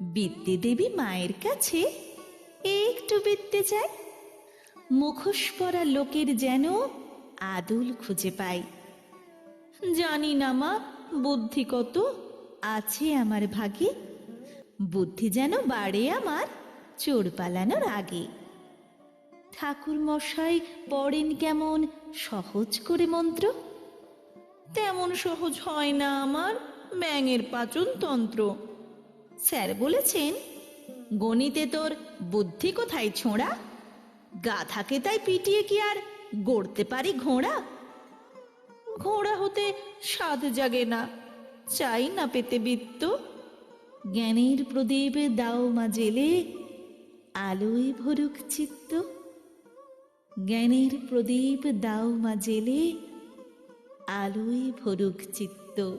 বিদ্যে দেবী মায়ের কাছে একটু বিদ্যে চাই মুখোশ পরা লোকের যেন আদুল খুঁজে পাই জানি না মা, বুদ্ধি কত? আছে আমার ভাগে। বুদ্ধি যেন বাড়ে আমার চোর পালানোর আগে। ঠাকুর মশাই পড়েন কেমন সহজ করে মন্ত্র? তেমন সহজ হয় না আমার ব্যাঙের পাচন তন্ত্র স্যার বলেছেন, গণিতে তোর বুদ্ধি কোথায় ছোঁড়া? গাধাকে তাই পিটিয়ে কি আর গড়তে পারি ঘোড়া? ঘোড়া হতে স্বাদ জাগে না, চাই না পেতে বৃত্ত। জ্ঞানের প্রদীপ দাও মা জেলে, আলোয় ভরুক চিত্ত। জ্ঞানের প্রদীপ দাও মা জেলে, আলোয় ভরুক চিত্ত।